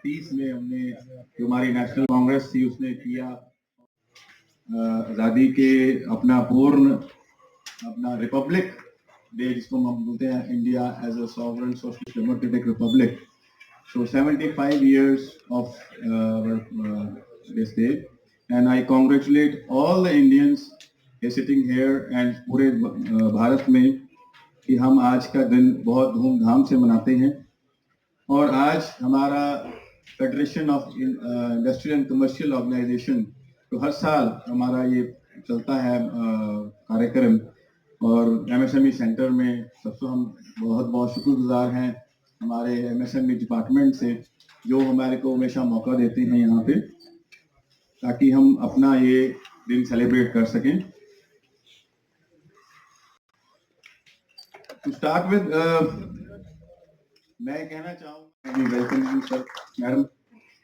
1930 में हमने जो हमारी नेशनल कांग्रेस थी, उसने किया। आज़ादी के अपना पूर्ण, अपना रिपब्लिक डे, जिसको हम बोलते हैं India as a sovereign socialist democratic republic so 75 five years of day and I congratulate all the all the Indians sitting पूरे भारत में कि हम आज का दिन बहुत धूमधाम से मनाते हैं। और आज हमारा federation of industrial and commercial organisation तो हर साल हमारा ये चलता है कार्यक्रम। और एमएसएमई सेंटर में सबसे हम बहुत बहुत शुक्रगुजार हैं हमारे एमएसएमई डिपार्टमेंट से, जो हमारे को हमेशा मौका देते हैं यहाँ पे, ताकि हम अपना ये दिन सेलिब्रेट कर सकें। टू स्टार्ट विद मैं कहना चाहूँगा वेलकम सर मैडम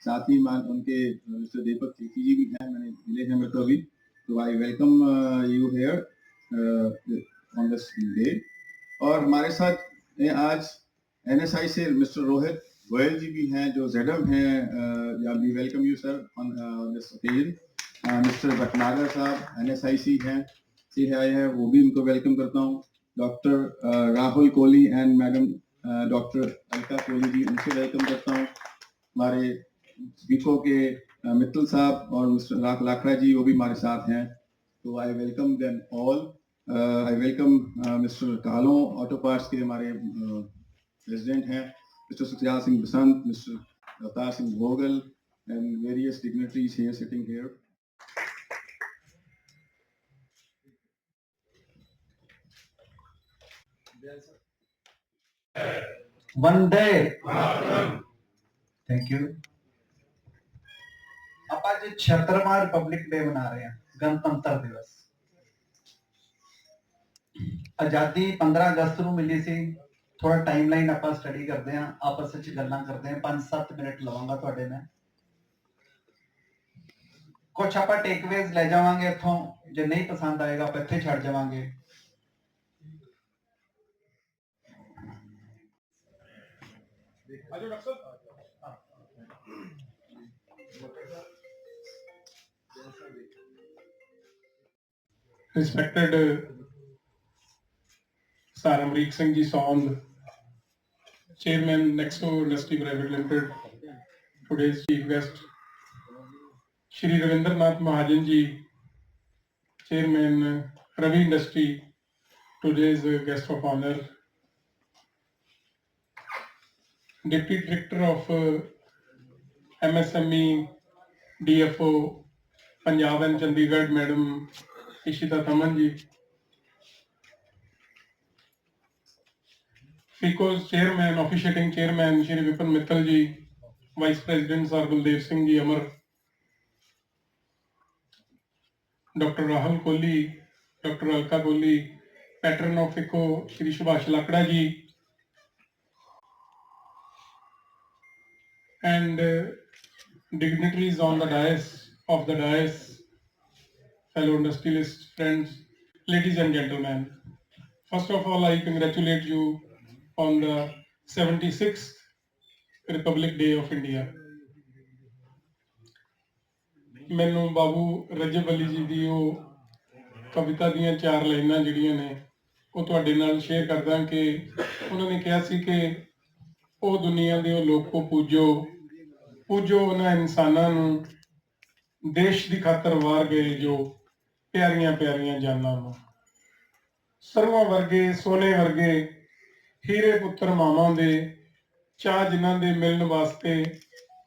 साथ ही मान उनके मिस्टर दीपक चेकी जी भी हैं, मैंने मिले हैं मेरे को अभी। तो I welcome you here on this day और हमारे साथ हैं आज एनएसआई से मिस्टर रोहित गोयल जी भी हैं, जो जेडम हैं we welcome you sir on this occasion mister Bhatnagar sahab NSIC हैं सी आए हैं, वो भी उनको वेलकम करता हूँ। Doctor Rahul Kohli and madam doctor Alka Kohli ji, उनसे वेलकम करता हूँ। हमारे स्पीको के मित्तल साहब और मिस्टर लाख लाखड़ा जी, वो भी हमारे साथ हैं। तो I welcome them all I welcome mister Kalo auto parts के हमारे प्रेसिडेंट हैं। Mister Sukhdayal Singh Basant, mister Avtar Singh Bhogal and various dignitaries here sitting here ਵੰਦੇ ਥੈਂਕ ਯੂ ਆਪਾਂ ਅੱਜ 76ਵਾਂ ਰਿਪਬਲਿਕ ਡੇ ਮਨਾ ਰਹੇ ਹਾਂ ਗਣਤੰਤਰ ਦਿਵਸ। ਆਜ਼ਾਦੀ 15 ਅਗਸਤ ਨੂੰ ਮਿਲੀ ਸੀ। ਥੋੜਾ ਟਾਈਮਲਾਈਨ ਆਪਾਂ ਸਟੱਡੀ ਕਰਦੇ ਹਾਂ ਆਪਸ ਵਿੱਚ ਗੱਲਾਂ ਕਰਦੇ ਹਾਂ। 5-7 ਮਿੰਟ ਲਵਾਂਗਾ ਤੁਹਾਡੇ ਨਾਲ। ਕੁਝ ਆਪਾਂ ਟੇਕਵੇਜ਼ ਲੈ ਜਾਵਾਂਗੇ ਇੱਥੋਂ। ਜੇ ਨਹੀਂ ਪਸੰਦ ਆਏਗਾ ਆਪਾਂ ਇੱਥੇ ਛੱਡ ਜਾਵਾਂਗੇ। ਆਜੋ doctor respected sir Amrik Singh ji Saund chairman Nexo industry private limited today's chief guest Shri Rabindranath Mahajan ji chairman Ravi industry today's guest of honour Deputy Director of uh, MSME DFO Punjab and Chandigarh, Madam Ishita Tamanji. FICO's chairman, officiating chairman, Shri Vipin Mittal ji, Vice President Sir Guldev Singh ji Amar, Dr. Rahul Kohli, Dr. Alka Kohli, patron of FICO, Shri Subhash Lakda ji, and uh, dignitaries on the dais of the dais, fellow industrialist friends, ladies and gentlemen. First of all, I congratulate you on the 76th Republic Day of India. ਮੈਨੂੰ ਬਾਬੂ ਰਜਬ ਅਲੀ ਜੀ ਦੀ ਉਹ ਕਵਿਤਾ ਦੀਆਂ ਚਾਰ ਲਾਈਨਾਂ ਜਿਹੜੀਆਂ ਨੇ ਉਹ ਤੁਹਾਡੇ ਨਾਲ ਸ਼ੇਅਰ ਕਰਦਾ ਕਿ ਉਹਨਾਂ ਨੇ ਕਿਹਾ ਸੀ ਕਿ ਉਹ ਦੁਨੀਆ ਦੇ ਉਹ ਲੋਕੋ ਪੂਜੋ ਪੂਜੋ ਉਹਨਾਂ ਇਨਸਾਨਾਂ ਨੂੰ ਦੇਸ਼ ਦੀ ਖਾਤਰ ਵਾਰ ਗਏ ਜੋ ਪਿਆਰੀਆਂ ਪਿਆਰੀਆਂ ਜਾਨਾਂ ਨੂੰ ਸਰਵਾਂ ਵਰਗੇ, ਸੋਨੇ ਵਰਗੇ, ਹੀਰੇ ਪੁੱਤਰ ਮਾਵਾਂ ਦੇ, ਚਾਹ ਜਿਨ੍ਹਾਂ ਦੇ ਮਿਲਣ ਵਾਸਤੇ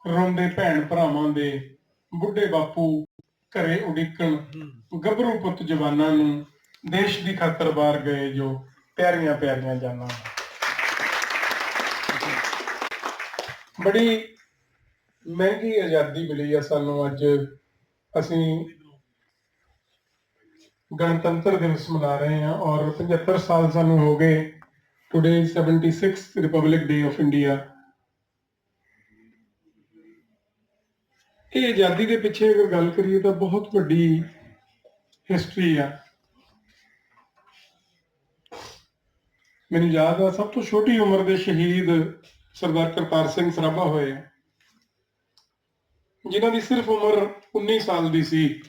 ਰੋਂਦੇ ਭੈਣ ਭਰਾਵਾਂ ਦੇ, ਬੁੱਢੇ ਬਾਪੂ ਘਰੇ ਉਡੀਕਣ, ਗੱਭਰੂ ਪੁੱਤ ਜਵਾਨਾਂ ਨੂੰ ਦੇਸ਼ ਦੀ ਖਾਤਰ ਵਾਰ ਗਏ ਜੋ ਪਿਆਰੀਆਂ ਪਿਆਰੀਆਂ ਜਾਨਾਂ ਬੜੀ ਮਹਿੰਗੀ ਆਜ਼ਾਦੀ ਮਿਲੀ ਆ ਸਾਨੂੰ ਅੱਜ। ਅਸੀਂ ਗਣਤੰਤਰ ਦਿਵਸ ਮਨਾ ਰਹੇ ਹਾਂ ਔਰ 75 ਸਾਲ ਸਾਨੂੰ ਹੋ ਗਏ today 76th republic day of India ਇਹ ਆਜ਼ਾਦੀ ਦੇ ਪਿੱਛੇ ਅਗਰ ਗੱਲ ਕਰੀਏ ਤਾਂ ਬਹੁਤ ਵੱਡੀ ਹਿਸਟਰੀ ਆ। ਮੈਨੂੰ ਯਾਦ ਆ ਸਭ ਤੋਂ ਛੋਟੀ ਉਮਰ ਦੇ ਸ਼ਹੀਦ ਸਰਦਾਰ ਕਰਤਾਰ ਸਿੰਘ ਸਰਾਭਾ ਹੋਏ ਆ। ਜਿਨ੍ਹਾਂ ਦੀ ਸਿਰਫ ਉਮਰ 19 ਸਾਲ ਦੀ ਸੀ।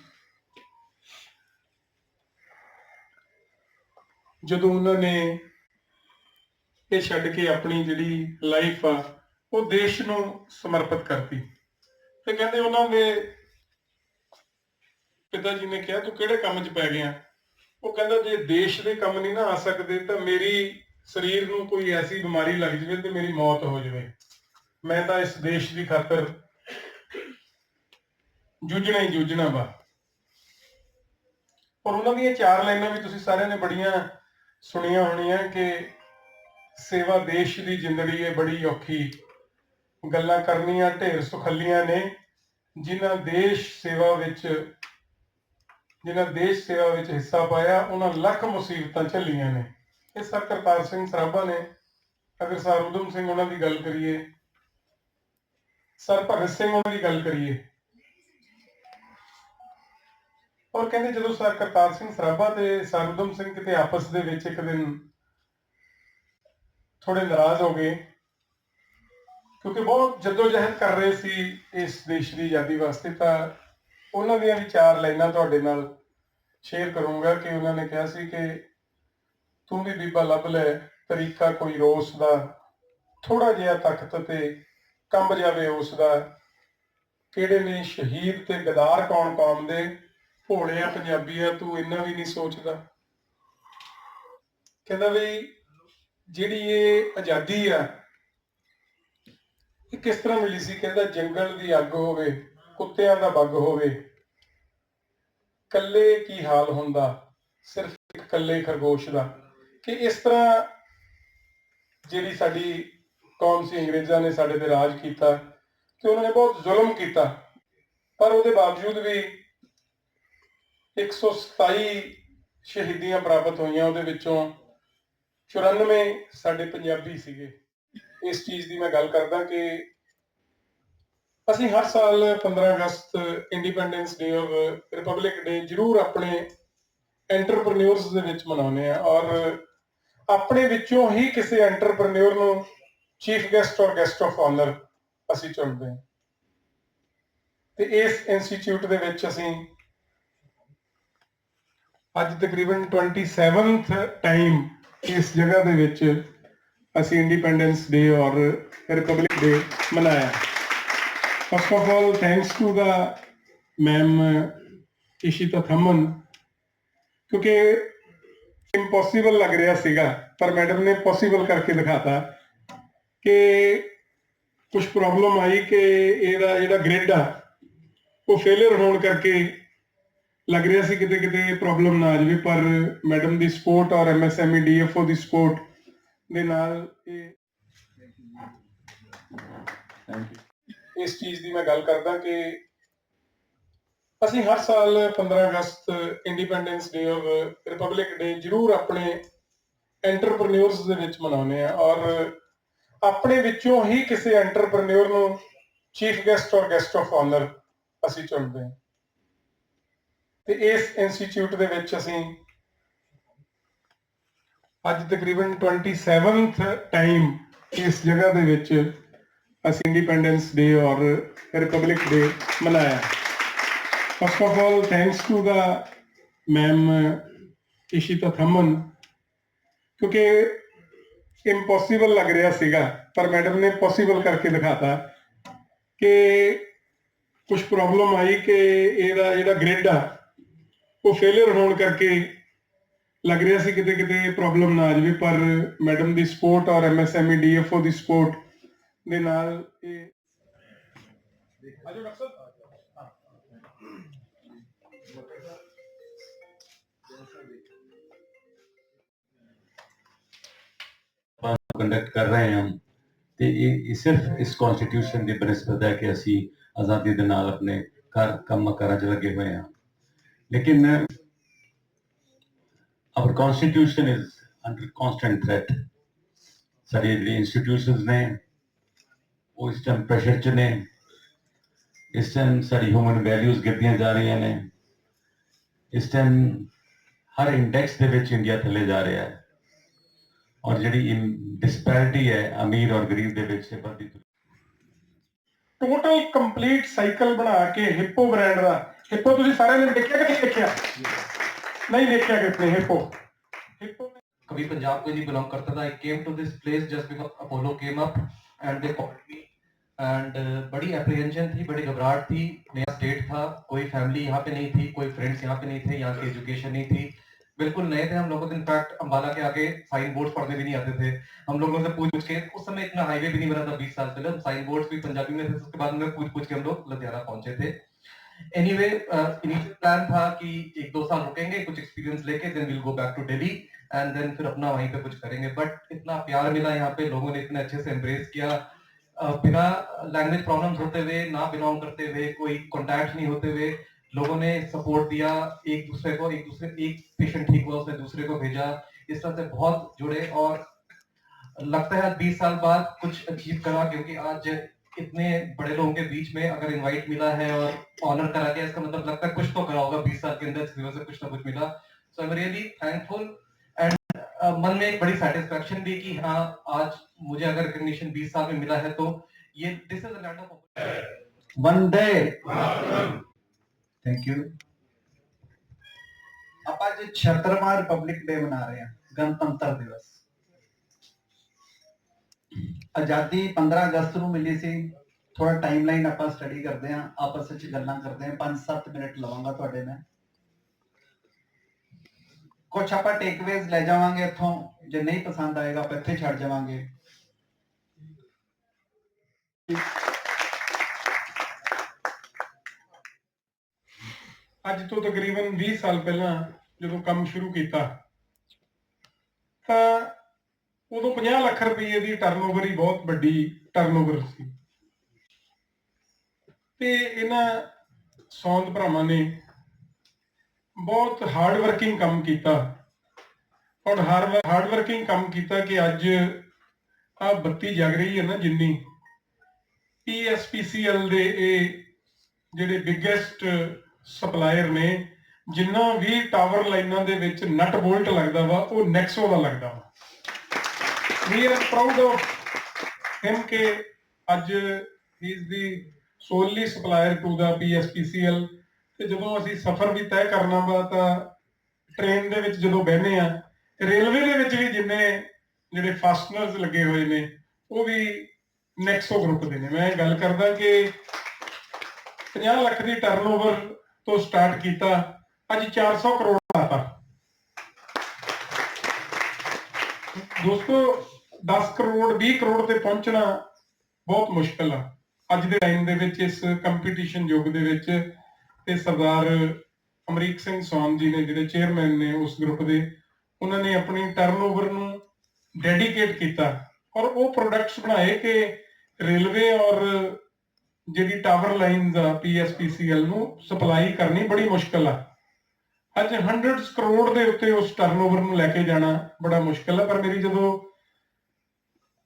ਜਦੋਂ ਉਹਨਾਂ ਨੇ ਇਹ ਛੱਡ ਕੇ ਆਪਣੀ ਜਿਹੜੀ ਲਾਈਫ ਆ, ਉਹ ਦੇਸ਼ ਨੂੰ ਸਮਰਪਿਤ ਕਰਤੀ। ਤੇ ਕਹਿੰਦੇ ਉਹਨਾਂ ਦੇ ਪਿਤਾ ਜੀ ਨੇ ਕਿਹਾ, ਤੂੰ ਕਿਹੜੇ ਕੰਮ 'ਚ ਪੈ ਗਿਆ? ਉਹ ਕਹਿੰਦਾ, ਜੇ ਦੇਸ਼ ਦੇ ਕੰਮ ਨਹੀਂ ਨਾ ਆ ਸਕਦੇ, ਤਾਂ ਮੇਰੀ ਸਰੀਰ ਨੂੰ ਕੋਈ ਐਸੀ ਬਿਮਾਰੀ ਲੱਗ ਜਾਵੇ ਤੇ ਮੇਰੀ ਮੌਤ ਹੋ ਜਾਵੇ। ਮੈਂ ਤਾਂ ਇਸ ਦੇਸ਼ ਦੀ ਖਾਤਰ ਜੂਝਣਾ ਹੀ ਜੂਝਣਾ ਵਾ। ਔਰ ਉਹਨਾਂ ਦੀਆਂ ਚਾਰ ਲਾਈਨਾਂ ਵੀ ਤੁਸੀਂ ਸਾਰਿਆਂ ਨੇ ਬੜੀਆਂ ਸੁਣੀਆਂ ਹੋਣੀਆਂ ਕਿ ਸੇਵਾ ਦੇਸ਼ ਦੀ ਜ਼ਿੰਦਗੀ ਹੈ ਬੜੀ ਔਖੀ ਗੱਲਾਂ ਕਰਨੀਆਂ, ਢੇਰ ਸੁਖੱਲੀਆਂ ਨੇ। ਜਿਨ੍ਹਾਂ ਦੇਸ਼ ਸੇਵਾ ਵਿੱਚ, ਜਿਨ੍ਹਾਂ ਦੇਸ਼ ਸੇਵਾ ਵਿੱਚ ਹਿੱਸਾ ਪਾਇਆ, ਉਹਨਾਂ ਲੱਖ ਮੁਸੀਬਤਾਂ ਝੱਲੀਆਂ ਨੇ। ਇਹ ਸਰ ਕਰਤਾਰ ਸਿੰਘ ਸਰਾਭਾ ਨੇ, ਅਗਰ ਸਰ ਉਦਮ ਸਿੰਘ ਉਹਨਾਂ ਦੀ ਗੱਲ ਕਰੀਏ, ਸਰ ਭਗਤ ਸਿੰਘ ਉਹਨਾਂ ਦੀ ਗੱਲ ਕਰੀਏ ਔਰ ਕਹਿੰਦੇ ਜਦੋਂ ਸਰ ਕਰਤਾਰ ਸਿੰਘ ਸਰਾਭਾ ਤੇ ਸਰ ਉਦਮ ਸਿੰਘ ਕਿਤੇ ਆਪਸ ਦੇ ਵਿੱਚ ਇੱਕ ਦਿਨ ਥੋੜੇ ਨਾਰਾਜ਼ ਹੋ ਗਏ, ਕਿਉਂਕਿ ਬਹੁਤ ਜਦੋਜਹਿਦ ਕਰ ਰਹੇ ਸੀ ਇਸ ਦੇਸ਼ ਦੀ ਆਜ਼ਾਦੀ ਵਾਸਤੇ, ਤਾਂ ਉਹਨਾਂ ਦੀਆਂ ਵੀ ਚਾਰ ਲਾਈਨਾਂ ਤੁਹਾਡੇ ਨਾਲ ਸ਼ੇਅਰ ਕਰੂੰਗਾ ਕਿ ਉਹਨਾਂ ਨੇ ਕਿਹਾ ਸੀ ਕਿ ਤੂੰ ਵੀ ਬੀਬਾ ਲੱਭ ਲੈ, ਤਰੀਕਾ ਕੋਈ ਰੋਸ ਦਾ ਥੋੜਾ ਜਿਹਾ ਤਖਤ ਤੇ ਕੰਬ ਜਾਵੇ ਉਸ ਦਾ, ਕਿਹੜੇ ਨੇ ਸ਼ਹੀਦ ਤੇ ਗਦਾਰ ਕੌਣ ਕੌਮ ਦੇ ਭੋਲਿਆ ਪੰਜਾਬੀਆ ਤੂੰ ਇੰਨਾ ਵੀ ਨਹੀਂ ਸੋਚਦਾ। ਕਹਿੰਦਾ ਵੀ ਜਿਹੜੀ ਇਹ ਆਜ਼ਾਦੀ ਆ, ਇਹ ਕਿਸ ਤਰ੍ਹਾਂ ਮਿਲੀ ਸੀ? ਕਹਿੰਦਾ ਜੰਗਲ ਦੀ ਅੱਗ ਹੋਵੇ, ਕੁੱਤਿਆਂ ਦਾ ਬੱਗ ਹੋਵੇ ਕੱਲੇ ਕੀ ਹਾਲ ਹੁੰਦਾ? ਸਿਰਫ ਇੱਕ ਕੱਲੇ ਖਰਗੋਸ਼ ਦਾ। ਕਿ ਇਸ ਤਰ੍ਹਾਂ ਜਿਹੜੀ ਸਾਡੀ ਕੌਮ ਸੀ, ਅੰਗਰੇਜ਼ਾਂ ਨੇ ਸਾਡੇ ਤੇ ਰਾਜ ਕੀਤਾ ਤੇ ਉਹਨਾਂ ਨੇ ਬਹੁਤ ਜ਼ੁਲਮ ਕੀਤਾ। ਪਰ ਉਹਦੇ ਬਾਵਜੂਦ ਵੀ 127 ਸ਼ਹੀਦੀਆਂ ਪ੍ਰਾਪਤ ਹੋਈਆਂ, ਉਹਦੇ ਵਿੱਚੋਂ 94 ਸਾਡੇ ਪੰਜਾਬੀ ਸੀਗੇ। ਇਸ ਚੀਜ਼ ਦੀ ਮੈਂ ਗੱਲ ਕਰਦਾ ਕਿ ਅਸੀਂ ਹਰ ਸਾਲ 15 ਅਗਸਤ ਇੰਡੀਪੈਂਡੈਂਸ ਡੇ ਔਰ ਰਿਪਬਲਿਕ ਡੇ ਜ਼ਰੂਰ ਆਪਣੇ ਐਂਟਰਪ੍ਰੀਨਿਓਰਸ ਦੇ ਵਿੱਚ ਮਨਾਉਂਦੇ ਆ ਔਰ ਆਪਣੇ ਵਿੱਚੋਂ ਹੀ ਕਿਸੇ ਐਂਟਰਪ੍ਰੀਨਿਓਰ ਨੂੰ ਚੀਫ ਗੈਸਟ ਔਰ ਗੈਸਟ ਆਫ ਆਨਰ ਅਸੀਂ ਚੁਣਦੇ ਹਾਂ। ਤੇ ਇਸ ਇੰਸਟੀਚਿਊਟ ਦੇ ਵਿੱਚ ਅਸੀਂ ਅੱਜ ਤਕਰੀਬਨ 27th ਟਾਈਮ ਇਸ ਜਗ੍ਹਾ ਦੇ ਵਿੱਚ ਅਸੀਂ ਇੰਡੀਪੈਂਡੈਂਸ ਡੇ ਔਰ ਰਿਪਬਲਿਕ ਡੇ ਮਨਾਇਆ। First of all thanks to the ma'am Ishita Thaman ਕਿਉਂਕਿ ਇੰਪੋਸੀਬਲ ਲੱਗ ਰਿਹਾ ਸੀਗਾ, ਪਰ ਮੈਡਮ ਨੇ ਪੋਸੀਬਲ ਕਰਕੇ ਦਿਖਾਤਾ ਕਿ ਕੁਝ ਪ੍ਰੋਬਲਮ ਆਈ ਕਿ ਇਹਦਾ ਜਿਹੜਾ ਗ੍ਰਿਡ ਆ, ਉਹ ਫੇਲਿਅਰ ਹੋਣ ਕਰਕੇ ਲੱਗ ਰਿਹਾ ਸੀ ਕਿਤੇ ਕਿਤੇ ਪ੍ਰੋਬਲਮ ਨਾ ਆ ਜਾਵੇ ਪਰ ਮੈਡਮ ਦੀ ਸਪੋਰਟ ਔਰ ਐਮਐਸਐਮਈ ਡੀਐਫਓ ਦੀ ਸਪੋਰਟ ਦੇ ਨਾਲ ਇਹ ਥੈਂਕ ਯੂ ਇਸ ਚੀਜ਼ ਦੀ ਮੈਂ ਗੱਲ ਕਰਦਾ ਕਿ ਅਸੀਂ ਹਰ ਸਾਲ 15 ਅਗਸਤ ਇੰਡੀਪੈਂਡੈਂਸ ਡੇ ਔਰ ਰਿਪਬਲਿਕ ਡੇ ਜ਼ਰੂਰ ਆਪਣੇ ਐਂਟਰਪ੍ਰੀਨਿਓਰਸ ਦੇ ਵਿੱਚ ਮਨਾਉਂਦੇ ਆ ਔਰ ਆਪਣੇ ਵਿੱਚੋਂ ਹੀ ਕਿਸੇ ਐਂਟਰਪ੍ਰੀਨਿਓਰ ਨੂੰ ਚੀਫ ਗੈਸਟ ਔਰ ਗੈਸਟ ਆਫ ਆਨਰ ਅਸੀਂ ਚੁਣਦੇ ਹਾਂ। ਤੇ ਇਸ ਇੰਸਟੀਚਿਊਟ ਦੇ ਵਿੱਚ ਅਸੀਂ ਅੱਜ ਤਕਰੀਬਨ 27th ਟਾਈਮ ਇਸ ਜਗ੍ਹਾ ਦੇ ਵਿੱਚ ਅਸੀਂ ਇੰਡੀਪੈਂਡੈਂਸ ਡੇ ਔਰ ਰਿਪਬਲਿਕ ਡੇ ਮਨਾਇਆ। First of all thanks to the ma'am Ishita Thaman ਕਿਉਂਕਿ ਇੰਪੋਸੀਬਲ ਲੱਗ ਰਿਹਾ ਸੀਗਾ, ਪਰ ਮੈਡਮ ਨੇ ਪੋਸੀਬਲ ਕਰਕੇ ਦਿਖਾਤਾ ਕਿ ਕੁਝ ਪ੍ਰੋਬਲਮ ਆਈ ਕਿ ਇਹਦਾ ਜਿਹੜਾ ਗ੍ਰਿਡ ਆ ਉਹ ਫੇਲਿਅਰ ਹੋਣ ਕਰਕੇ ਲੱਗ ਰਿਹਾ ਸੀ ਕਿਤੇ ਕਿਤੇ ਪ੍ਰੋਬਲਮ ਨਾ ਆ ਜਾਵੇ ਪਰ ਮੈਡਮ ਦੀ ਸਪੋਰਟ ਔਰ ਐਮਐਸਐਮਈ ਡੀਐਫਓ ਦੀ ਸਪੋਰਟ ਦੇ ਨਾਲ ਇਹ ਆਜੋ ਡਾਕਟਰ ਕੰਡਕਟ ਕਰ ਰਹੇ ਹਾਂ ਤੇ ਇਹ ਸਿਰਫ ਇਸ ਕਨਸਟੀਟਿਊਸ਼ਨ ਦੀ ਬਨਸਬਤ ਹੈ ਕਿ ਅਸੀਂ ਆਜ਼ਾਦੀ ਦੇ ਨਾਲ ਆਪਣੇ ਕਰ ਕੰਮ ਕਾਰਾਂ 'ਚ ਲੱਗੇ ਹੋਏ ਹਾਂ। ਲੇਕਿਨ our constitution is under constant threat. ਸਾਡੀ ਜਿਹੜੀ ਇੰਸਟੀਟਿਊਸ਼ਨਸ ਨੇ ਉਹ ਇਸ ਟਾਈਮ ਪ੍ਰੈਸ਼ਰ 'ਚ ਨੇ ਇਸ ਟਾਈਮ ਸਾਡੀ ਹਿਊਮਨ ਵੈਲਿਊਜ਼ ਗਿਰਦੀਆਂ ਜਾ ਰਹੀਆਂ ਨੇ ਇਸ ਟਾਈਮ ਹਰ ਇੰਡੈਕਸ ਦੇ ਵਿੱਚ ਇੰਡੀਆ ਥੱਲੇ ਜਾ ਰਿਹਾ ਹੈ ਔਰ ਜਿਹੜੀ ਡਿਸਪੈਰਿਟੀ ਹੈ ਅਮੀਰ ਔਰ ਗਰੀਬ ਦੇ ਵਿੱਚ ਵੱਧਦੀ ਟੋਟਲ ਕੰਪਲੀਟ ਸਾਈਕਲ ਬਣਾ ਕੇ ਹਿੱਪੋ ਬ੍ਰਾਂਡ ਦਾ ਹਿੱਪੋ ਤੁਸੀਂ ਸਾਰਿਆਂ ਨੇ ਦੇਖਿਆ ਕਿ ਨਹੀਂ ਦੇਖਿਆ ਨਹੀਂ ਦੇਖਿਆ ਕਿਤੇ ਹਿੱਪੋ ਹਿੱਪੋ कभी पंजाब को नहीं बिलोंग करता था I came to this place just because Apollo came up and they called me and बड़ी एप्रीहेंशन थी बड़ी घबराहट थी नया स्टेट था कोई फैमिली यहाँ पे नहीं थी कोई फ्रेंड्स यहाँ पे नहीं थे यहाँ की एजुकेशन नहीं थी बिल्कुल नए थे हम लोगों को इनफैक्ट अम्बाला के आगे साइन बोर्ड पढ़ने भी नहीं आते थे हम लोगों से पूछ पूछ के उस समय इतना हाईवे भी नहीं बना था बीस साल पहले साइन बोर्ड भी पंजाबी में थे उसके बाद में पूछ पूछ के हम लोग लुधियाना पहुंचे थे एनीवे इनिशियल प्लान था कि एक दो साल रुकेंगे, कुछ एक्सपीरियंस लेके then will go back to Delhi and then फिर अपना वहीं पे कुछ करेंगे। बट इतना प्यार मिला यहाँ पे, लोगों ने इतने अच्छे से एम्ब्रेस किया। बिना लैंग्वेज प्रॉब्लम्स होते हुए, ना बिलोंग करते हुए, कोई कॉन्टैक्ट नहीं होते हुए, लोगों ने सपोर्ट दिया। एक दूसरे को, एक दूसरे, एक पेशेंट ठीक हुआ, उसने दूसरे को भेजा। इस तरह से बहुत जुड़े, और लगता है बीस साल बाद कुछ अचीव करा, क्योंकि आज इतने बड़े लोगों के बीच में अगर इनवाइट मिला है और ऑनर करा दिया, इसका मतलब लगता है कुछ तो करा होगा, बीस साल के अंदर से कुछ ना कुछ मिला। So I am really thankful and मन में एक बड़ी सेटिस्फेक्शन भी कि हाँ आज मुझे अगर रिकग्निशन बीस साल में मिला है तो ये this is a of day thank you अपा जी छत्रमार पब्लिक डे मना रहे हैं, गणतंत्र दिवस। ਆਜ਼ਾਦੀ 15 ਅਗਸਤ ਨੂੰ ਮਿਲੀ ਸੀ। ਥੋੜਾ ਟਾਈਮਲਾਈਨ ਆਪਾਂ ਸਟੱਡੀ ਕਰਦੇ ਹਾਂ, ਆਪਸ ਵਿੱਚ ਗੱਲਾਂ ਕਰਦੇ ਹਾਂ। 5-7 ਮਿੰਟ ਲਵਾਂਗਾ ਤੁਹਾਡੇ ਨਾਲ। ਕੁਝ ਆਪਾਂ ਟੇਕਵੇਜ਼ ਲੈ ਜਾਵਾਂਗੇ ਇੱਥੋਂ। ਜੇ ਨਹੀਂ ਪਸੰਦ ਆਏਗਾ, ਆਪਾਂ ਇੱਥੇ ਛੱਡ ਜਾਵਾਂਗੇ। ਅੱਜ ਤੋਂ ਤਕਰੀਬਨ 20 ਸਾਲ ਪਹਿਲਾਂ ਜਦੋਂ ਕੰਮ ਸ਼ੁਰੂ ਕੀਤਾ, ਤਾਂ ਉਦੋਂ 50 ਲੱਖ ਰੁਪਏ ਦੀ ਟਰਨਓਵਰ ਹੀ ਬਹੁਤ ਵੱਡੀ ਟਰਨਓਵਰ ਸੀ। ਤੇ ਇਹਨਾਂ ਸੌਂਦ ਭਰਾਵਾਂ ਨੇ ਬਹੁਤ ਹਾਰਡ ਵਰਕਿੰਗ ਕੰਮ ਕੀਤਾ। ਔਰ ਹਾਰਡ ਵਰਕਿੰਗ ਕੰਮ ਕੀਤਾ ਕਿ ਅੱਜ ਆ ਬੱਤੀ ਜਗ ਰਹੀ ਹੈ ਨਾ ਜਿੰਨੀ। ਪੀਐਸਪੀਸੀਐਲ ਦੇ ਇਹ ਜਿਹੜੇ ਬਿਗੇਸਟ ਸਪਲਾਇਰ ਨੇ, ਜਿੰਨਾ ਵੀ ਟਾਵਰ ਲਾਈਨਾਂ ਦੇ ਵਿੱਚ ਨਟ ਬੋਲਟ ਲੱਗਦਾ ਵਾ, ਉਹ ਨੈਕਸੋ ਦਾ ਲੱਗਦਾ ਵਾ। We are proud of him ਕਿ ਅੱਜ ਹੀ is the sole supplier to the PSPCL ਤੇ ਜਦੋਂ ਅਸੀਂ ਸਫ਼ਰ ਵੀ ਤੈਅ ਕਰਨਾ ਵਾ ਤਾਂ ਟ੍ਰੇਨ ਦੇ ਵਿੱਚ ਜਦੋਂ ਬਹਿੰਦੇ ਆ ਰੇਲਵੇ ਦੇ ਵਿੱਚ ਵੀ ਜਿੰਨੇ ਜਿਹੜੇ ਫਾਸਟਨਰਸ ਲੱਗੇ ਹੋਏ ਨੇ, ਉਹ ਵੀ ਨੈਕਸੋ ਗਰੁੱਪ ਦੇ ਨੇ। ਮੈਂ ਗੱਲ ਕਰਦਾ ਕਿ 50 ਲੱਖ ਦੀ ਟਰਨਓਵਰ ਤੋਂ ਸਟਾਰਟ ਕੀਤਾ, ਅੱਜ 400 ਕਰੋੜ ਆਤਾ ਦੋਸਤੋ 10 ਕਰੋੜ 20 ਕਰੋੜ ਤੇ ਪਹੁੰਚਣਾ ਬਹੁਤ ਮੁਸ਼ਕਲ ਆ। ਅੱਜ ਦੇ ਟਾਈਮ ਦੇ ਵਿੱਚ, ਇਸ ਕੰਪੀਟੀਸ਼ਨ ਯੁੱਗ ਦੇ ਵਿੱਚ ਤੇ ਸਰਦਾਰ ਅਮਰੀਕ ਸਿੰਘ ਸੌਨ ਜੀ ਨੇ, ਜਿਹੜੇ ਚੇਅਰਮੈਨ ਨੇ ਉਸ ਗਰੁੱਪ ਦੇ, ਉਹਨਾਂ ਨੇ ਆਪਣੀ ਟਰਨਓਵਰ ਨੂੰ ਡੈਡੀਕੇਟ ਕੀਤਾ। ਔਰ ਉਹ ਪ੍ਰੋਡਕਟਸ ਬਣਾਏ ਕਿ ਰੇਲਵੇ ਔਰ ਜਿਹੜੀ ਟਾਵਰ ਲਾਈਨਸ ਆ ਪੀਐਸਪੀਸੀਐਲ ਨੂੰ ਸਪਲਾਈ ਕਰਨੀ ਬੜੀ ਮੁਸ਼ਕਲ ਆ। ਅੱਜ ਹੰਡਰਡਸ ਕਰੋੜ ਦੇ ਉੱਤੇ ਉਸ ਟਰਨਓਵਰ ਨੂੰ ਲੈ ਕੇ ਜਾਣਾ ਬੜਾ ਮੁਸ਼ਕਲ ਆ, ਪਰ ਮੇਰੀ ਜਦੋਂ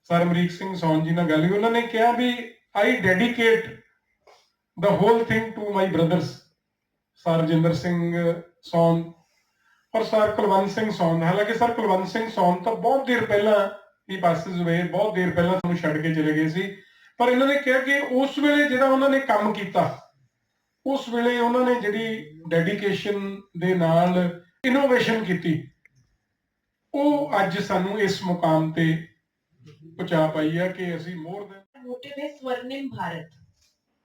ਸਰ ਅਮਰੀਕ ਸਿੰਘ ਸੌਨ ਜੀ ਨਾਲ ਗੱਲ ਹੋਈ, ਉਹਨਾਂ ਨੇ ਕਿਹਾ we I dedicate the whole thing to my brothers, sir Singh Saun ਔਰ ਸਰ ਕੁਲਵੰਤ ਸਿੰਘ ਸੌਨ ਹਾਲਾਂਕਿ ਸਰ ਕੁਲਵੰਤ ਸਿੰਘ ਸੌਨ ਤਾਂ ਬਹੁਤ ਦੇਰ ਪਹਿਲਾਂ ਹੀ ਪਾਸਿਸ ਹੋਏ ਬਹੁਤ ਦੇਰ ਪਹਿਲਾਂ ਤੁਹਾਨੂੰ ਛੱਡ ਕੇ ਚਲੇ ਗਏ ਸੀ। ਪਰ ਇਹਨਾਂ ਨੇ ਕਿਹਾ ਕਿ ਉਸ ਵੇਲੇ ਜਿਹੜਾ ਉਹਨਾਂ ਨੇ ਕੰਮ ਕੀਤਾ, ਉਸ ਵੇਲੇ ਉਹਨਾਂ ਨੇ ਜਿਹੜੀ ਡੈਡੀਕੇਸ਼ਨ ਦੇ ਨਾਲ ਇਨੋਵੇਸ਼ਨ ਕੀਤੀ, ਉਹ ਅੱਜ ਸਾਨੂੰ ਇਸ ਮੁਕਾਮ ਤੇ ਪਹੁੰਚਾ ਪਾਈ ਹੈ ਕਿ ਅਸੀਂ ਮੋਰ ਦੈਨ मोटिव है स्वर्णिम भारत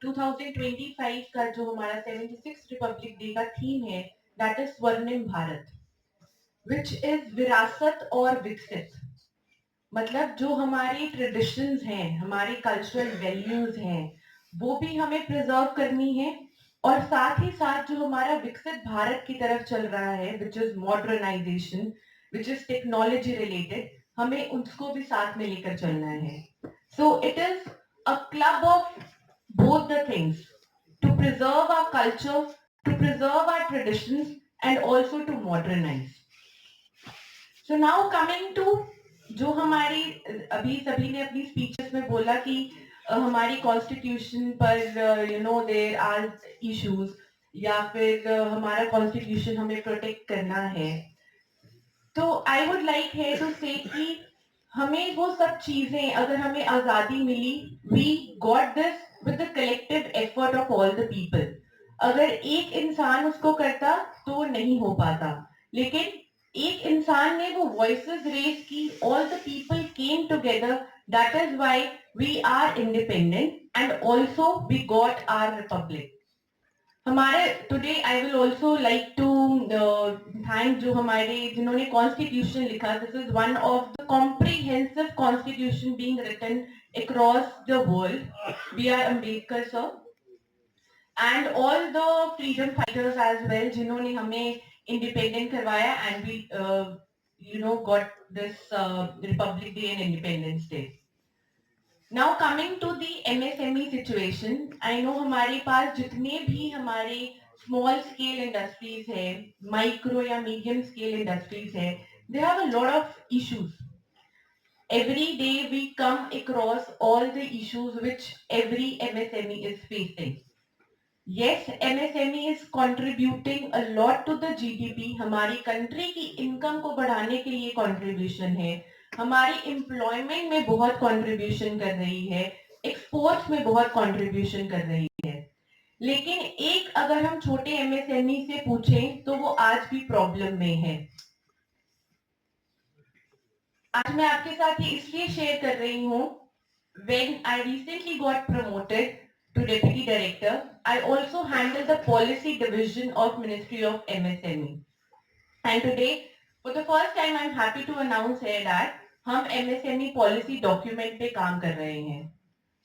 2025 का जो हमारा 76 रिपब्लिक डे का थीम है that is Swarnim Bharat which is विरासत और विकसित मतलब जो हमारी ट्रेडिशंस हैं हमारी कल्चरल वैल्यूज हैं वो भी हमें प्रिजर्व करनी है और साथ ही साथ जो हमारा विकसित भारत की तरफ चल रहा है which is modernisation which is technology related हमें उसको भी साथ में लेकर चलना है। So it is a club of both the things to preserve our culture to preserve our tradition and also to modernise so now coming to जो हमारी, अभी सभी ने अपनी स्पीचेस में बोला कि हमारी कॉन्स्टिट्यूशन पर you know there are issues या फिर हमारा कॉन्स्टिट्यूशन हमें प्रोटेक्ट करना है। तो आई वुड लाइक है टू से कि हमें वो सब चीज़ें, अगर हमें आज़ादी मिली we got this with the collective effort of all the people अगर एक इंसान उसको करता तो नहीं हो पाता। लेकिन एक इंसान ने वो वॉइसेस रेज की all the people came together that is why we are independent and also we got our republic हमारे today I will also like to thank जो हमारे जिन्होंने कॉन्स्टिट्यूशन लिखा this is one of the comprehensive constitution being written across the world we are ambedkar sir and all the freedom fighters as well जिन्होंने हमें independent करवाया and we uh, you know got this uh, republic day and independence day now coming to the msme situation i know हमारे पास जितने भी हमारे small scale industries है micro या medium scale industries है they have a lot of issues every day we come across all the issues which every MSME is facing. Yes, MSME is contributing a lot to the GDP. हमारी country की income को बढ़ाने के लिए contribution है हमारी employment में बहुत कंट्रीब्यूशन कर रही है एक्सपोर्ट्स में बहुत कंट्रीब्यूशन कर रही है लेकिन एक अगर हम छोटे एमएसएमई से पूछे तो वो आज भी प्रॉब्लम में है। आज मैं आपके साथ ही इसलिए शेयर कर रही हूँ when I recently got promoted to deputy director I also handle the policy division of ministry of M S M E and today for the first time I am happy to announce है that हम MSME policy document पे काम कर रहे हैं।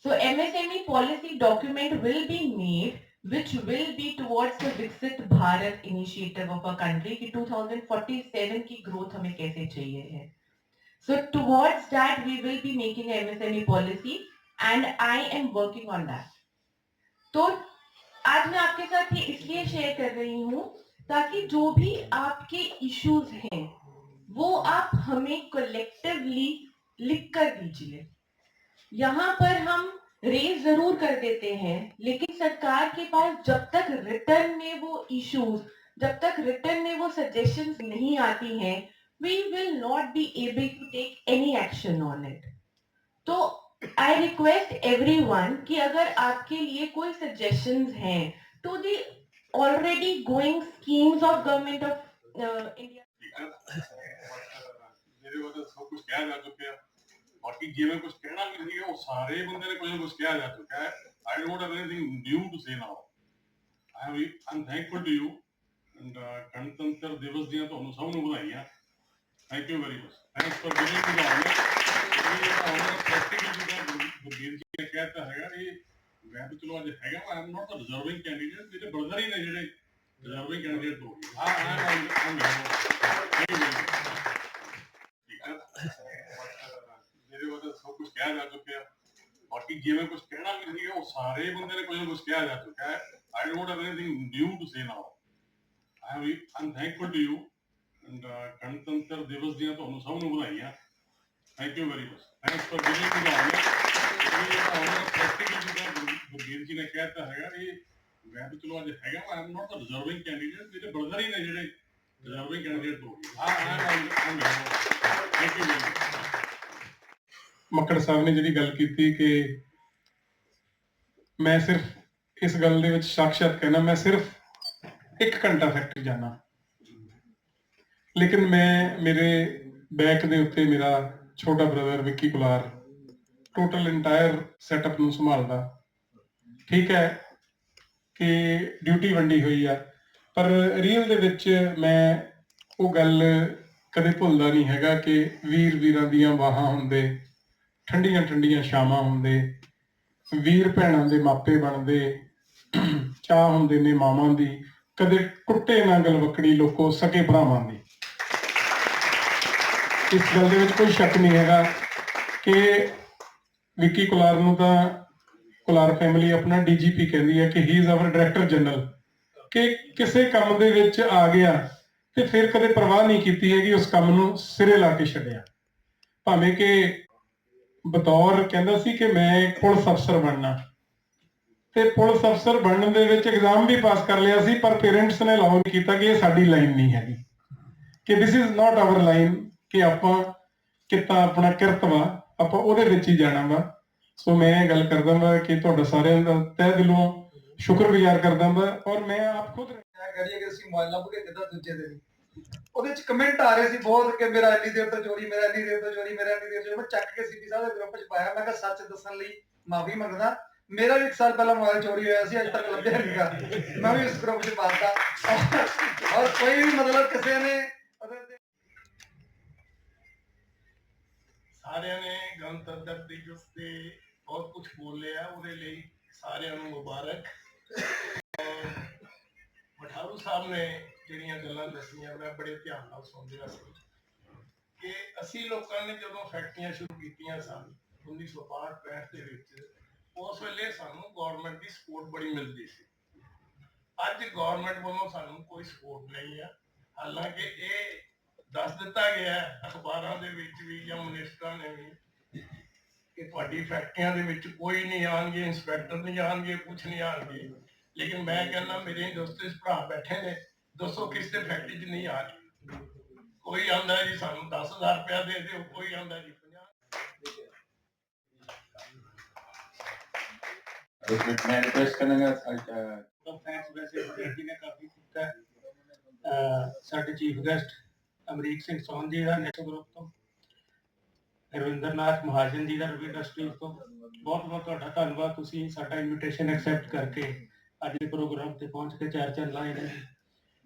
So MSME policy document will be made which will be towards the Viksit Bharat initiative of our country कि 2047 की growth हमें कैसे चाहिए है. So towards that, we will be making MSME policy and I am working on that. तो आज मैं आपके साथ ये इसलिए शेयर कर रही हूँ ताकि जो भी आपके इश्यूज़ हैं वो आप हमें कलेक्टिवली लिख कर दीजिए यहाँ पर हम रेज ज़रूर कर देते हैं, लेकिन सरकार के पास जब तक रिटर्न में वो इश्यूज़ जब तक रिटर्न में वो सजेशन नहीं आती हैं we will not be able to take any action on it तो आई रिक्वेस्ट एवरी वन कि अगर आपके लिए कोई सजेशन हैं to the already going schemes of government of India सब कुछ गया जा चुके हैं। ਬਾਕੀ ਜਿਵੇਂ ਕੁਝ ਕਹਿਣਾ ਵੀ ਨਹੀਂ ਹੈ ਉਹ ਸਾਰੇ ਬੰਦੇ ਨੇ ਕੁਝ ਨਾ ਕੁਝ ਕਿਹਾ ਜਾ ਚੁੱਕਾ ਹੈ। I don't have anything new to say now I am um thankful to you and ਗਣਤੰਤਰ ਦਿਵਸ ਦੀਆਂ ਤੁਹਾਨੂੰ ਸਭ ਨੂੰ ਵਧਾਈਆਂ। Thank you very much thanks for giving me the honour ਇਹ ਆਨਰ ਪ੍ਰੈਕਟੀਕਲ ਜਿਹੜਾ ਗੁਰਬੀਰ ਜੀ ਨੇ ਕਹਿਤਾ ਹੈਗਾ ਇਹ ਮੈਂ ਤਾਂ ਚਲੋ ਅੱਜ ਹੈਗਾ I am not a reserving candidate ਮੇਰੇ ਬ੍ਰਦਰ ਹੀ ਨੇ ਜਿਹੜੇ ਰਿਜ਼ਰਵਿੰਗ ਕੈਂਡੀਡੇਟ ਹੋ ਗਏ। ਹਾਂ ਆਈ ਐਮ ਥੈਂਕ ਯੂ ਠੀਕ ਹੈ ਮੇਰੇ ਵੱਲੋਂ ਤਾਂ ਸਭ ਕੁਝ ਕਿਹਾ ਜਾ ਚੁੱਕਿਆ। ਬਾਕੀ ਜਿਵੇਂ ਕੁਝ ਕਹਿਣਾ ਵੀ ਨਹੀਂ ਹੈ ਉਹ ਸਾਰੇ ਬੰਦੇ ਨੇ ਕੁਝ ਨਾ ਕੁਝ ਕਿਹਾ ਜਾ ਚੁੱਕਾ ਹੈ। I don't have anything new to say now I am um thankful to you and ਗਣਤੰਤਰ ਦਿਵਸ ਦੀਆਂ ਤੁਹਾਨੂੰ ਸਭ ਨੂੰ ਵਧਾਈਆਂ। Thank you very much thanks for giving me the honour ਇਹ ਆਨਰ ਪ੍ਰੈਕਟੀਕਲ ਜਿਹੜਾ ਗੁਰਬੀਰ ਜੀ ਨੇ ਕਹਿਤਾ ਹੈਗਾ, ਇਹ ਮੈਂ ਤਾਂ ਚਲੋ ਅੱਜ ਹੈਗਾ I am not a reserving candidate ਮੇਰੇ ਬ੍ਰਦਰ ਹੀ ਨੇ ਜਿਹੜੇ ਰਿਜ਼ਰਵਿੰਗ ਕੈਂਡੀਡੇਟ ਹੋ ਗਏ। ਹਾਂ I am thank you very much Makkar Sahib ਨੇ ਜਿਹੜੀ ਗੱਲ ਕੀਤੀ ਕਿ ਮੈਂ ਸਿਰਫ ਇਸ ਗੱਲ ਦੇ ਵਿੱਚ ਸਾਖਸ਼ਾਤ ਕਹਿਣਾ, ਮੈਂ ਸਿਰਫ 1 ਘੰਟਾ ਫੈਕਟਰੀ ਜਾਣਾ। ਲੇਕਿਨ ਮੈਂ ਮੇਰੇ ਬੈਕ ਦੇ ਉੱਤੇ ਮੇਰਾ ਛੋਟਾ brother Vicky Kular total entire setup ਨੂੰ ਸੰਭਾਲਦਾ। ਠੀਕ ਹੈ ਕਿ ਡਿਊਟੀ ਵੰਡੀ ਹੋਈ ਆ, ਪਰ ਰੀਅਲ ਦੇ ਵਿੱਚ ਮੈਂ ਉਹ ਗੱਲ ਕਦੇ ਭੁੱਲਦਾ ਨਹੀਂ ਹੈਗਾ ਕਿ ਵੀਰ ਵੀਰਾਂ ਦੀਆਂ ਬਾਹਾਂ ਹੁੰਦੇ ਠੰਡੀਆਂ ਠੰਡੀਆਂ ਛਾਵਾਂ ਹੁੰਦੇ, ਵੀਰ ਭੈਣਾਂ ਦੇ ਮਾਪੇ ਬਣਦੇ, ਚਾਹ ਹੁੰਦੇ ਨੇ ਮਾਵਾਂ ਦੀ, ਕਦੇ ਟੁੱਟੇ ਨਾ ਗਲਵਕੜੀ ਲੋਕੋ ਸਕੇ ਭਰਾਵਾਂ ਦੀ। ਇਸ ਗੱਲ ਦੇ ਵਿੱਚ ਕੋਈ ਸ਼ੱਕ ਨਹੀਂ ਹੈਗਾ ਕਿ ਵਿੱਕੀ ਕੁਲਾਰ ਨੂੰ ਤਾਂ ਕੁਲਾਰ ਫੈਮਿਲੀ ਆਪਣਾ ਡੀਜੀਪੀ ਕਹਿੰਦੀ ਹੈ ਕਿ he is our director general ਕਿ ਕਿਸੇ ਕੰਮ ਦੇ ਵਿੱਚ ਆ ਗਿਆ ਤੇ ਫਿਰ ਕਦੇ ਪਰਵਾਹ ਨਹੀਂ ਕੀਤੀ ਹੈਗੀ, ਉਸ ਕੰਮ ਨੂੰ ਸਿਰੇ ਲਾ ਕੇ ਛੱਡਿਆ। ਭਾਵੇਂ ਕਿ ਬਤੌਰ ਕਹਿੰਦਾ ਸੀ ਕਿ ਮੈਂ ਪੁਲਿਸ ਅਫਸਰ ਬਣਨਾ। ਤੇ ਪੁਲਿਸ ਅਫਸਰ ਬਣਨ ਦੇ ਵਿੱਚ ਐਗਜ਼ਾਮ ਵੀ ਪਾਸ ਕਰ ਲਿਆ ਸੀ, ਪਰ ਪੇਰੈਂਟਸ ਨੇ ਅਲਾਉ ਕੀਤਾ ਕਿ ਇਹ ਸਾਡੀ ਲਾਈਨ ਨਹੀਂ ਹੈਗੀ। ਕਿ this is not our line ਕਿ ਆਪਾਂ ਕਿੱਤਾ ਆਪਣਾ ਕਿਰਤ ਆਪਾਂ ਉਹਦੇ ਵਿੱਚ ਹੀ ਜਾਣਾ ਵਾ। ਸੋ ਮੈਂ ਇਹ ਗੱਲ ਕਰਦਾ ਵਾ ਕਿ ਤੁਹਾਡਾ ਸਾਰਿਆਂ ਦਾ ਤਹਿ ਦਿਲੋਂ ਸ਼ੁਕਰਗੁਜ਼ਾਰ ਕਰਦਾ ਵਾ, ਔਰ ਮੈਂ ਆਪ ਖੁਦ ਮੈਂ ਕਰੀਏ ਕਿ ਅਸੀਂ ਮੋਬਾਈਲ ਲੱਭ ਕੇ ਕਿੱਦਾਂ ਦੂਜੇ ਦੇ ਉਹਦੇ ਚ ਕਮੈਂਟ ਆ ਰਹੇ ਸੀ ਬਹੁਤ ਕਿ ਮੇਰਾ ਇੰਨੀ ਦੇਰ ਤੋਂ ਚੋਰੀ, ਮੇਰਾ ਇੰਨੀ ਦੇਰ ਤੋਂ ਚੋਰੀ, ਮੇਰਾ ਇੰਨੀ ਦੇਰ ਤੋਂ ਮੈਂ ਚੱਕ ਕੇ ਸੀਪੀ ਸਾਹਿਬ ਦੇ ਗਰੁੱਪ ਚ ਪਾਇਆ। ਮੈਂ ਕਿਹਾ, ਸੱਚ ਦੱਸਣ ਲਈ ਮਾਫੀ ਮੰਗਦਾ। ਮੇਰਾ ਵੀ ਇੱਕ ਸਾਲ ਪਹਿਲਾਂ ਮੋਬਾਈਲ ਚੋਰੀ ਹੋਇਆ ਸੀ, ਅਜੇ ਤੱਕ ਲੱਭਿਆ ਨਹੀਂਗਾ ਮੈਂ ਵੀ ਇਸ ਗਰੁੱਪ ਚ ਪਾਤਾ ਔਰ ਕੋਈ ਵੀ ਮਤਲਬ ਕਿਸੇ ਨੇ ਸਾਰਿਆਂ ਨੇ ਗਣਤੰਤਰ ਦਿਵਸ ਤੇ ਬਹੁਤ ਕੁਝ ਬੋਲਿਆ। ਉਹਦੇ ਲਈ ਸਾਰਿਆਂ ਨੂੰ ਮੁਬਾਰਕ। ਮਠਾਰੂ ਸਾਹਿਬ ਨੇ ਜਿਹੜੀਆਂ ਗੱਲਾਂ ਦੱਸੀਆਂ, ਮੈਂ ਬੜੇ ਧਿਆਨ ਨਾਲ ਸੁਣ ਰਿਹਾ ਸੀ ਕਿ ਅਸੀਂ ਲੋਕਾਂ ਨੇ ਜਦੋਂ ਫੈਕਟਰੀਆਂ ਸ਼ੁਰੂ ਕੀਤੀਆਂ ਸਨ 1965 ਦੇ ਵਿੱਚ, ਉਸ ਵੇਲੇ ਸਾਨੂੰ ਗਵਰਨਮੈਂਟ ਦੀ ਸਪੋਰਟ ਬੜੀ ਮਿਲਦੀ ਸੀ। ਅੱਜ ਗਵਰਨਮੈਂਟ ਵੱਲੋਂ ਸਾਨੂੰ ਕੋਈ ਸਪੋਰਟ ਨਹੀਂ ਆ। ਹਾਲਾਂਕਿ ਇਹ ਦੱਸ ਦਿੱਤਾ ਗਿਆ ਅਖਬਾਰਾਂ ਦੇ ਵਿੱਚ ਵੀ ਜਾਂ ਮਿਨਿਸਟਰਾਂ ਨੇ ਵੀ, ਕਿ ਤੁਹਾਡੀ ਫੈਕਟਰੀਆਂ ਦੇ ਵਿੱਚ ਕੋਈ ਨਹੀਂ ਆਣਗੇ ਇੰਸਪੈਕਟਰ ਨਹੀਂ ਆਣਗੇ ਕੁਝ ਨਹੀਂ ਆਣਗੇ ਲੇਕਿਨ ਮੈਂ ਕਹਿੰਦਾ, ਮੇਰੇ ਇੰਡਸਟਰੀਜ਼ ਭਰਾ ਬੈਠੇ ਨੇ ਦੱਸੋ ਕਿਸ ਦੇ ਫੈਕਟਰੀ 'ਚ ਨਹੀਂ ਆ ਰਹੇ ਕੋਈ ਆਂਦਾ ਜੀ ਸਾਨੂੰ 10000 ਰੁਪਇਆ ਦੇ ਦਿਓ ਕੋਈ ਆਂਦਾ ਜੀ 50 मैं रिक्वेस्ट करूंगा ਫੈਂਸ ਵੈਸੇ ਜੀ ਨੇ ਕਾਫੀ ਕੀਤਾ ਹੈ। ਅਹ ਸਾਡੇ ਚੀਫ ਗੈਸਟ ਅਮਰੀਕ ਸਿੰਘ ਸੋਨ ਜੀ ਦਾ ਨੈਸ਼ਨਲ ਗਰੁੱਪ ਤੋਂ ਰਵਿੰਦਰਨਾਥ ਮਹਾਜਨ ਜੀ ਦਾ ਰਵੀ ਇੰਡਸਟਰੀਜ਼ ਤੋਂ ਬਹੁਤ ਬਹੁਤ ਤੁਹਾਡਾ ਧੰਨਵਾਦ ਤੁਸੀਂ ਸਾਡਾ ਇਨਵੀਟੇਸ਼ਨ ਐਕਸੈਪਟ ਕਰਕੇ ਅੱਜ ਦੇ ਪ੍ਰੋਗਰਾਮ ਤੇ ਪਹੁੰਚ ਕੇ ਚਾਰ ਚੰਨ ਲਾਏ ਨੇ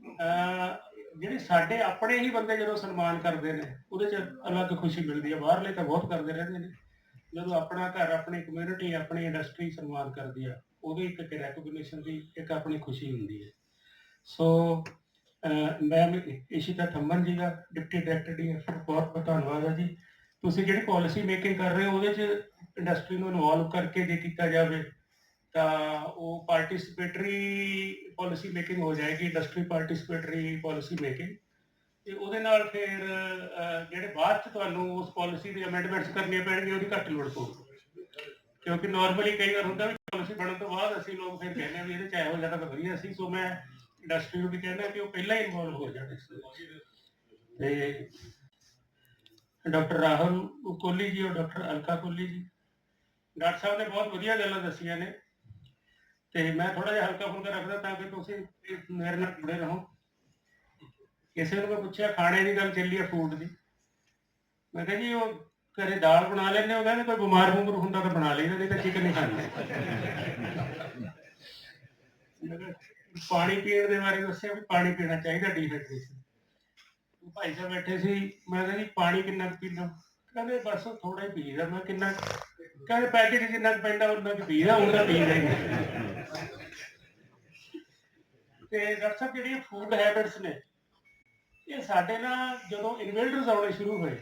ਅਹ ਜਿਹੜੇ ਸਾਡੇ ਆਪਣੇ ਹੀ ਬੰਦੇ ਜਦੋਂ ਸਨਮਾਨ ਕਰਦੇ ਨੇ, ਉਹਦੇ ਚ ਅਲੱਗ ਖੁਸ਼ੀ ਮਿਲਦੀ ਹੈ, ਬਾਹਰਲੇ ਤਾਂ ਬਹੁਤ ਕਰਦੇ ਰਹਿੰਦੇ ਨੇ। ਜਦੋਂ ਆਪਣਾ ਘਰ, ਆਪਣੀ ਕਮਿਊਨਿਟੀ ਆਪਣੀ ਇੰਡਸਟਰੀ ਸਨਮਾਨ ਕਰਦੀ ਆ ਉਹਦੇ ਇੱਕ ਰੈਕੋਗਨੀਸ਼ਨ ਦੀ ਇੱਕ ਆਪਣੀ ਖੁਸ਼ੀ ਹੁੰਦੀ ਹੈ। ਸੋ ਮੈਮ ਇਸ਼ਿਤਾ ਥੰਮਨ ਜੀ ਦਾ ਡਿਪਟੀ ਡਾਇਰੈਕਟਰ ਡੀਐਫ ਬਹੁਤ ਬਹੁਤ ਧੰਨਵਾਦ ਹੈ ਜੀ। ਤੁਸੀਂ ਜਿਹੜੀ ਪਾਲਿਸੀ ਮੇਕਿੰਗ ਕਰ ਰਹੇ ਹੋ, ਉਹਦੇ ਚ ਇੰਡਸਟਰੀ ਨੂੰ ਇਨਵੋਲਵ ਕਰਕੇ ਜੇ ਕੀਤਾ ਜਾਵੇ ਤਾਂ ਉਹ ਪਾਰਟਿਸਿਪੇਟਰੀ ਪਾਲਿਸੀ ਮੇਕਿੰਗ ਹੋ ਜਾਏਗੀ ਇੰਡਸਟਰੀ ਪਾਰਟਿਸਿਪੇਟਰੀ ਪਾਲਿਸੀ ਮੇਕਿੰਗ ਤੇ ਉਹਦੇ ਨਾਲ ਫਿਰ ਜਿਹੜੇ ਬਾਅਦ ਚ ਤੁਹਾਨੂੰ ਉਸ ਪਾਲਿਸੀ ਦੀ ਅਮੈਂਡਮੈਂਟਸ ਕਰਨੀਆਂ ਪੈਣਗੀਆਂ, ਉਹਦੀ ਘੱਟ ਲੋੜ ਪਊਗੀ ਕਿਉਂਕਿ ਨਾਰਮਲੀ ਕਈ ਵਾਰ ਹੁੰਦਾ ਵੀ ਪਾਲਿਸੀ ਬਣਨ ਤੋਂ ਬਾਅਦ ਅਸੀਂ ਲੋਕ ਫਿਰ ਕਹਿੰਦੇ ਵੀ ਇਹਦੇ ਚ ਇਹੋ ਜ਼ਿਆਦਾ ਤਾਂ ਵਧੀਆ ਸੀ, ਸੋ ਮੈਂ ਇੰਡਸਟਰੀ ਨੂੰ ਵੀ ਕਹਿੰਦਾ ਕਿ ਉਹ ਪਹਿਲਾਂ ਹੀ ਇਨਵੋਲਵ ਹੋ ਜਾਣ ਇਸ ਤੇ ਡਾਕਟਰ ਰਾਹੁਲ ਕੋਹਲੀ ਜੀ ਔਰ ਡਾਕਟਰ ਅਲਕਾ ਕੋਹਲੀ ਜੀ, ਡਾਕਟਰ ਸਾਹਿਬ ਨੇ ਬਹੁਤ ਵਧੀਆ ਗੱਲਾਂ ਦੱਸੀਆਂ ਨੇ। ਤੇ ਮੈਂ ਥੋੜਾ ਜਿਹਾ ਹਲਕਾ ਫੁਲਕਾ ਰੱਖਦਾ ਤਾਂ ਕਿ ਤੁਸੀਂ ਮੇਰੇ ਨਾਲ ਜੁੜੇ ਰਹੋ। ਕਿਸੇ ਨੂੰ ਮੈਂ ਪੁੱਛਿਆ, ਖਾਣੇ ਦੀ ਗੱਲ ਚੱਲੀ ਹੈ ਫੂਡ ਦੀ। ਮੈਂ ਕਿਹਾ ਜੀ, ਉਹ ਘਰੇ ਦਾਲ ਬਣਾ ਲੈਂਦੇ ਹੋ, ਕਹਿੰਦੇ ਕੋਈ ਬਿਮਾਰ ਬੂਮਰ ਹੁੰਦਾ ਤਾਂ ਬਣਾ ਲਈਦਾ, ਨਹੀਂ ਤਾਂ ਚਿਕਨ ਨਹੀਂ ਖਾਂਦੇ ਪਾਣੀ ਪੀਣ ਦੇ ਬਾਰੇ ਦੱਸਿਆ ਵੀ ਪਾਣੀ ਪੀਣਾ ਚਾਹੀਦਾ ਡੀਹਾਈਡਰੇਸ਼ਨ ਭਾਈ ਸਾਹਿਬ ਬੈਠੇ ਸੀ, ਮੈਂ ਕਿਹਾ ਪਾਣੀ ਕਿੰਨਾ ਕੁ ਪੀਂਦਾ? ਕਹਿੰਦੇ, ਬਸ ਥੋੜਾ ਹੀ ਪੀਦਾ। ਮੈਂ ਕਿੰਨਾ ਕੁ- ਕਹਿੰਦੇ ਪੈਕੇਟ ਜਿੰਨਾ ਕੁ ਪੈਂਦਾ ਉਹਨਾਂ ਕੁ ਪੀਦਾ ਉਹਨਾਂ ਪੀਦਾ ਹੀ। ਤੇ ਡਾਕਟਰ ਸਾਹਿਬ ਜਿਹੜੀਆਂ ਫੂਡ ਹੈਬਿਟਸ ਨੇ, ਇਹ ਸਾਡੇ ਨਾਲ ਜਦੋਂ ਇਨਵੇਲਟਰਸ ਆਉਣੇ ਸ਼ੁਰੂ ਹੋਏ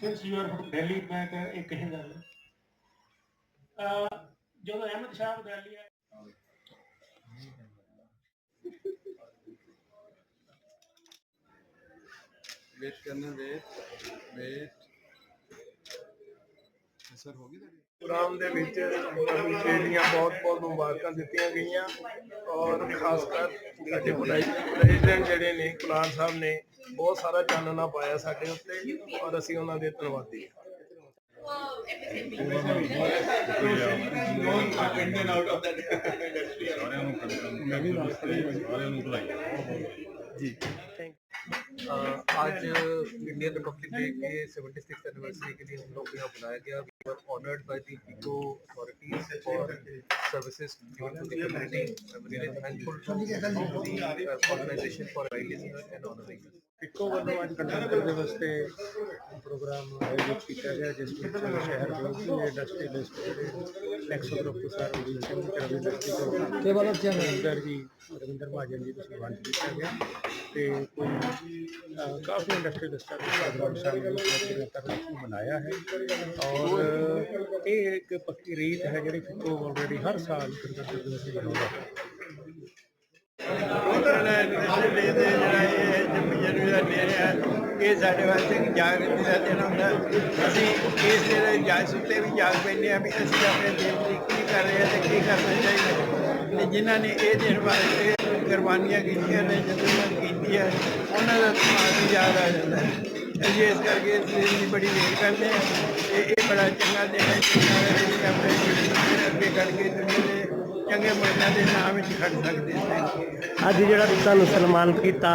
since you are from Delhi ਮੈਂ ਕਿਹਾ ਇਹ ਕਹੀ ਗੱਲ ਹੈ। ਅਹ ਜਦੋਂ ਅਹਿਮਦ ਸ਼ਾਹ ਦਿੱਲੀ ਆਏ ਵੇਟ ਕਰਨਾ ਵੇਟ ਵੇਟ ਸਰ ਹੋ ਗਈ ਤੁਹਾਡੀ ਪ੍ਰੋਗਰਾਮ ਦੇ ਵਿੱਚ ਅਭਿਸ਼ੇਕ ਦੀਆਂ ਬਹੁਤ ਬਹੁਤ ਮੁਬਾਰਕਾਂ ਦਿੱਤੀਆਂ ਗਈਆਂ ਔਰ ਖਾਸ ਕਰ ਸਾਡੇ ਪ੍ਰੈਜ਼ੀਡੈਂਟ ਜਿਹੜੇ ਨੇ ਕੁਲਾਰ ਸਾਹਿਬ ਨੇ ਬਹੁਤ ਸਾਰਾ ਚਾਨਣਾ ਪਾਇਆ ਸਾਡੇ ਉੱਤੇ ਔਰ ਅਸੀਂ ਉਹਨਾਂ ਦੇ ਧੰਨਵਾਦੀ ਹਾਂ। आज इंडियन रिपब्लिक डे के 76th एनिवर्सरी के लिए हम लोग यहाँ बुलाया गया we are honoured by the Ikko authorities for services given to the community I am really thankful to the organisation for railing and honouring Ikko ਵੱਲੋਂ ਅੱਜ ਗਣਤੰਤਰ ਦਿਵਸ ਤੇ ਪ੍ਰੋਗਰਾਮ ਆਯੋਜਿਤ ਕੀਤਾ ਗਿਆ ਜਿਸ ਵਿੱਚ ਸ਼ਹਿਰ ਦੇ ਉੱਤੇ ਇੰਡਸਟਰੀਅਲਿਸਟ ਜਿਹੜੇ group sir Ravin Singh Ravi industry ਤੋਂ ਤੇ ਵਾਲਾ ਰਵਿੰਦਰ ਜੀ ਰਵਿੰਦਰ ਮਹਾਜਨ ਜੀ ਨੂੰ ਸਨਮਾਨ ਕੀਤਾ ਗਿਆ ਤੇ ਕੋਈ ਅਹ, ਕਾਫੀ ਇੰਡਸਟਰੀਅਲਿਸਟਾਂ ਨੇ ਪ੍ਰੋਗਰਾਮ ਸ਼ਾਮਿਲ ਕਰਕੇ ਤਰ੍ਹਾਂ ਮਨਾਇਆ ਹੈ ਔਰ ਇਹ ਇੱਕ ਪੱਕੀ ਰੀਤ ਹੈ ਜਿਹੜੀ ਫਿੱਕੋ ਆਲਰੇਡੀ ਹਰ ਸਾਲ ਗਣਤੰਤਰ ਦਿਵਸ ਤੇ ਮਨਾਉਂਦਾ ਹੈ ਜਿਹੜਾ ਇਹ ਜਨਮ ਦਾ ਦਿਨ ਹੈ ਇਹ ਸਾਡੇ ਵਾਸਤੇ ਇੱਕ ਜਾਗਰਤੀ ਦਾ ਦਿਨ ਹੁੰਦਾ ਅਸੀਂ ਇਸ ਦਿਨ ਜਾਗ ਉੱਤੇ ਵੀ ਜਾਗ ਪੈਂਦੇ ਹਾਂ ਵੀ ਅਸੀਂ ਆਪਣੇ ਦੇਸ਼ ਲਈ ਕੀ ਕਰ ਰਹੇ ਹਾਂ ਤੇ ਕੀ ਕਰਨਾ ਚਾਹੀਦਾ ਤੇ ਜਿਨ੍ਹਾਂ ਨੇ ਇਹ ਦਿਨ ਵਾਸਤੇ ਕੁਰਬਾਨੀਆਂ ਕੀਤੀਆਂ ਨੇ ਜਦੋਂ ਕੀਤੀ ਹੈ, ਉਹਨਾਂ ਦਾ ਸਮਾਨ ਵੀ ਯਾਦ ਆ ਜਾਂਦਾ ਹੈ। ਅਸੀਂ ਇਸ ਕਰਕੇ ਇਸ ਦਿਨ ਦੀ ਬੜੀ ਵੇਟ ਕਰਦੇ ਹਾਂ। ਇਹ ਇਹ ਬੜਾ ਚੰਗਾ ਦਿਨ ਹੈ ਚੰਗਾ ਆਪਣੇ ਅੱਗੇ ਕਰਕੇ ਦੁਨੀਆ ਦੇ ਚੰਗੇ ਮੁਲਕਾਂ ਦੇ ਨਾਮ ਵਿੱਚ ਖੜ ਸਕਦੇ ਹਾਂ। ਅੱਜ ਜਿਹੜਾ ਤੁਹਾਨੂੰ ਸਨਮਾਨ ਕੀਤਾ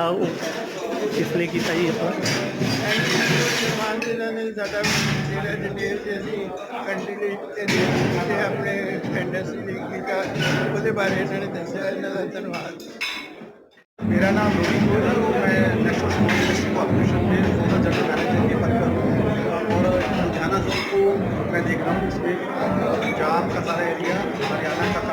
ਕਿਸ ਲਈ ਕੀਤਾ ਜੀ ਆਪਾਂ ਸਨਮਾਨ ਜਿਹਨਾਂ ਨੇ ਸਾਡਾ ਜਿਹੜਾ ਜਨੇਰ ਤੇ ਅਸੀਂ ਕੰਟਰੀ ਦੇ ਤੇ ਦੇਸ਼ ਤੇ ਆਪਣੇ ਇੰਡਸਟਰੀ ਲਈ ਕੀਤਾ ਉਹਦੇ ਬਾਰੇ ਇਹਨਾਂ ਨੇ ਦੱਸਿਆ ਇਹਨਾਂ ਦਾ ਧੰਨਵਾਦ मेरा नाम रोहित गोयल है और मैं नेशनल स्पोर्ट्स इंडस्ट्री कॉर्पोरेशन में जोनल जनरल मैनेजर के पद पर हूँ और लुधियाना जोन को मैं देख रहा हूँ इसमें पंजाब का सारा एरिया हरियाणा का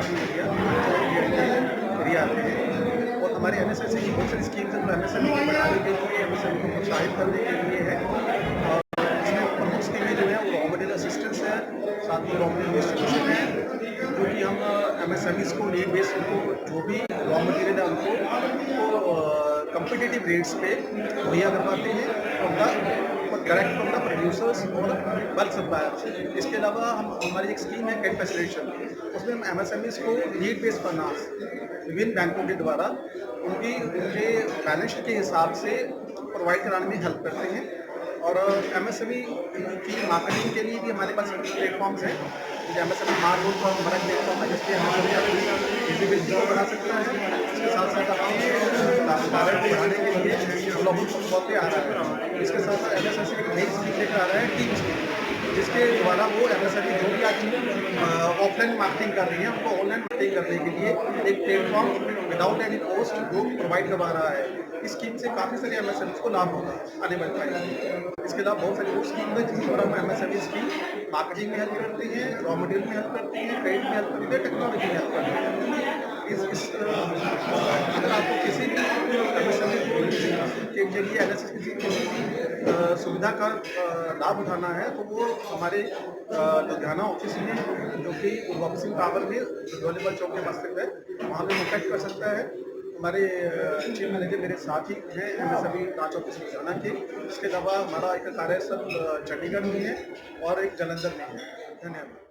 हमारे एम एस एस की बहुत सारी स्कीम्स हैं एम एस को बढ़ाने के लिए एम एस एम को प्रोत्साहित करने के लिए है। और इसमें प्रमुख स्कीमें जो है, वो रॉ मटेरियल असिस्टेंस है, साथ में रॉ मटेरियल डिस्ट्रीब्यूशन है, जो कि हम एम एस एम को नीड बेस उनको, जो भी रॉ मटेरियल है उनको कम्पिटिटिव रेट्स पे मुहैया करवाते हैं और the direct from the producers और बल्क सप्लायर्स इसके अलावा हम, हमारी एक स्कीम है कैट फैसिलेशन उसमें हम एम एस एम को नीड बेस फाइनेंस विभिन्न बैंकों के द्वारा उनकी, उनके बैलेंस के हिसाब से प्रोवाइड कराने में हेल्प करते हैं। और एम एस एम ई की मार्केटिंग के लिए भी हमारे पास प्लेटफॉर्म्स हैं। जैसे M S M E mart road पर हमारा प्लेटफॉर्म है, जिसपे एम अपनी विजिबिलिटी को बढ़ा सकता है इसके साथ साथ अपने को बढ़ाने के लिए ग्लोबल फुटबॉल पे आ रहा है। इसके साथ साथ एम एस एक नई स्कीम लेकर आ रहा है स्कीम जिसके द्वारा वो एम एस जो भी आज ऑफलाइन मार्केटिंग कर रही है, उनको ऑनलाइन मार्केटिंग करने के लिए एक प्लेटफॉर्म विदाउट एनी कॉस्ट वो प्रोवाइड करवा रहा है। इस स्कीम से काफ़ी सारे एम को लाभ होगा, आने वाले टाइम इसके अलावा बहुत सारी और स्कीम है जिसके द्वारा हम एम एस की मार्केटिंग में हेल्प करती हैं रॉ मटेरियल में हेल्प करती हैं क्रेडिट में हेल्प करती है टेक्नोलॉजी में हेल्प करती है। इस अगर आपको किसी भी के ज़रिए एन किसी किसी भी सुविधा का लाभ उठाना है तो वो हमारे लुधियाना ऑफ़िस में, जो कि सिंह टावर में वॉलीबॉल चौक के पास स्थित है वहाँ पे कॉन्टैक्ट कर सकता है। हमारे चीफ मैनेजर मेरे साथ ही हैं एम एस अभी ब्रांच ऑफ़िस लुधियाना के इसके अलावा हमारा एक कार्यस्थल चंडीगढ़ में है और एक जलंधर में है। धन्यवाद।